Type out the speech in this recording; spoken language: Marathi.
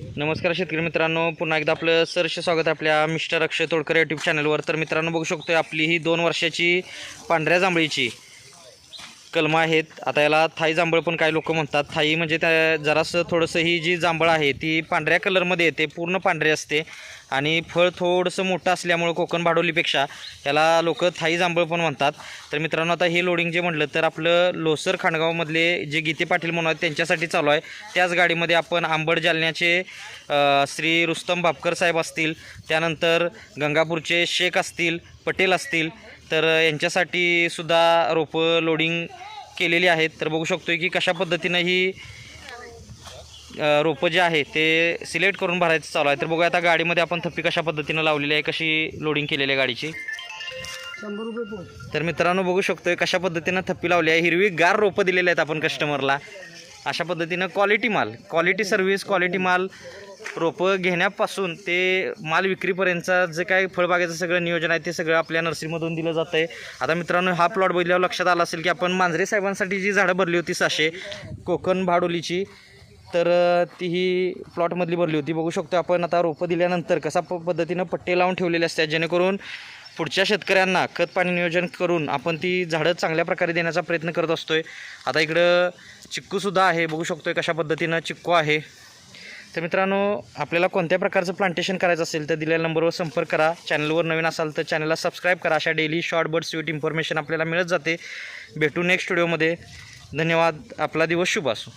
नमस्कार शेतकरी मित्रांनो पुन्हा एकदा आपलं सरश स्वागत आहे आपल्या मिस्टर अक्षय तोडकर यूट्यूब चॅनलवर तर मित्रांनो बघू शकतो आपली ही दोन वर्षाची पांढऱ्या जांभळीची कलमं आहेत. आता याला थाई जांभळ पण काही लोक म्हणतात. थाई म्हणजे त्या जरासं थोडंसं ही जी जांभळ आहे ती पांढऱ्या कलरमध्ये येते पूर्ण पांढरी असते. आणि फळ थोडंसं मोठं असल्यामुळं कोकण भाडोलीपेक्षा याला लोक थाई जांभळ पण म्हणतात. तर मित्रांनो आता हे लोडिंग जे म्हटलं तर आपलं लोसर खांडगावमधले जे गीते पाटील म्हणून आहेत त्यांच्यासाठी चालू आहे. त्याच गाडीमध्ये आपण आंबड जालन्याचे श्री रुस्तम भापकर साहेब असतील. त्यानंतर गंगापूरचे शेख असतील. पटेल असतील तर यांच्यासाठी सुद्धा रोपं लोडिंग केलेली आहेत. तर बघू शकतोय की कशा पद्धतीनं ही रोपं जे आहे ते सिलेक्ट करून भरायचं चालू आहे. तर बघूया आता गाडीमध्ये आपण थप्पी कशा पद्धतीनं लावलेली आहे कशी लोडिंग केलेली आहे गाडीची. शंभर रुपये पोहोच तर मित्रांनो बघू शकतोय कशा पद्धतीनं थप्पी लावली आहे. हिरवी गार रोपं दिलेली आहेत आपण कस्टमरला अशा पद्धतीनं क्वालिटी माल क्वालिटी सर्व्हिस क्वालिटी माल रोपं घेण्यापासून ते माल विक्रीपर्यंतचा जे काय फळबागेचं सगळं नियोजन आहे ते सगळं आपल्या नर्सरीमधून दिलं जातं आहे. आता मित्रांनो हा प्लॉट बघितल्यावर लक्षात आला असेल की आपण मांजरे साहेबांसाठी जी झाडं भरली होती साशे कोकण भाडोलीची तर ती ही प्लॉटमधली भरली होती. बघू शकतो आपण आता रोपं दिल्यानंतर कसा प पद्धतीनं पट्टे लावून ठेवलेले असतात जेणेकरून पुढच्या शेतकऱ्यांना खत पाणी नियोजन करून आपण ती झाडं चांगल्या प्रकारे देण्याचा प्रयत्न करत असतो आहे आता इकडं चिक्कूसुद्धा आहे बघू शकतो आहे कशा पद्धतीनं चिक्कू आहे. तर मित्रांनो आपल्याला कोणत्या प्रकारचं प्लांटेशन करायचं असेल तर दिलेल्या नंबरवर संपर्क करा. चॅनलवर नवीन असाल तर चॅनलला सबस्क्राईब करा. अशा daily short bird sweet information आपल्याला मिळत जाते. भेटू नेक्स्ट व्हिडिओमध्ये धन्यवाद. आपला दिवस शुभ असो.